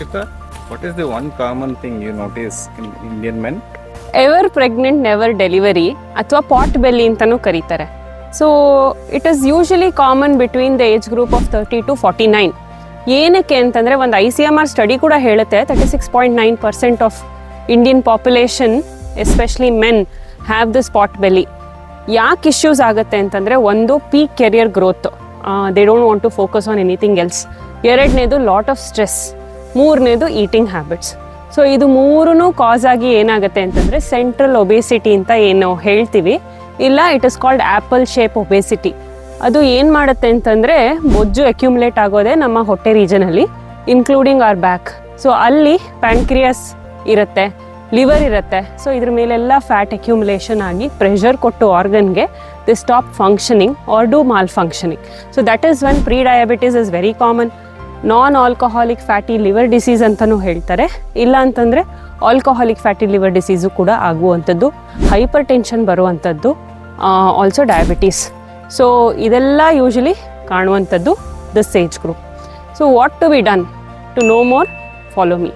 Rakshita, what is the one common thing you notice in Indian men? Ever pregnant never delivery ಅಥವಾ pot belly ಅಂತಲೂ ಕರೀತಾರೆ. So it is usually common between the age group of thirty to forty nine ಏನಕ್ಕೆ ಅಂತಂದರೆ ಒಂದು I C M R study ಕೂಡ ಹೇಳುತ್ತೆ thirty six point nine percent of Indian population especially men have the spot belly ಯಾಕೆ issues ಆಗುತ್ತೆ ಅಂತಂದರೆ ಒಂದು peak career growth they don't want to focus on anything else ಎರಡನೇದು lot of stress ಮೂರನೇದು eating habits so ಇದು ಮೂರೂ ಕಾಸ್ ಆಗಿ ಏನಾಗುತ್ತೆ ಅಂತಂದರೆ ಸೆಂಟ್ರಲ್ ಒಬೇಸಿಟಿ ಅಂತ ಏನು ಹೇಳ್ತೀವಿ. ಇಲ್ಲ it is called apple shape obesity ಅದು ಏನು ಮಾಡುತ್ತೆ ಅಂತಂದರೆ ಬೊಜ್ಜು ಅಕ್ಯುಮುಲೇಟ್ ಆಗೋದೇ ನಮ್ಮ ಹೊಟ್ಟೆ ರೀಜನಲ್ಲಿ ಇನ್ಕ್ಲೂಡಿಂಗ್ ಆರ್ ಬ್ಯಾಕ್ ಸೊ ಅಲ್ಲಿ ಪ್ಯಾಂಕ್ರಿಯಸ್ ಇರುತ್ತೆ ಲಿವರ್ ಇರುತ್ತೆ. ಸೊ ಇದ್ರ ಮೇಲೆಲ್ಲ ಫ್ಯಾಟ್ ಅಕ್ಯುಮುಲೇಷನ್ ಆಗಿ ಪ್ರೆಷರ್ ಕೊಟ್ಟು ಆರ್ಗನ್ಗೆ the stop functioning or do malfunctioning so that is one prediabetes is very common non alcoholic fatty liver disease ಅಂತಲೂ ಹೇಳ್ತಾರೆ. ಇಲ್ಲ ಅಂತಂದರೆ ಆಲ್ಕೋಹಾಲಿಕ್ ಫ್ಯಾಟಿ ಲಿವರ್ ಡಿಸೀಸು ಕೂಡ ಆಗುವಂಥದ್ದು ಹೈಪರ್ ಟೆನ್ಷನ್ ಬರುವಂಥದ್ದು ಆಲ್ಸೋ ಡಯಾಬಿಟೀಸ್ ಸೊ ಇದೆಲ್ಲ usually ಕಾಣುವಂಥದ್ದು the age group so what to be done to know more follow me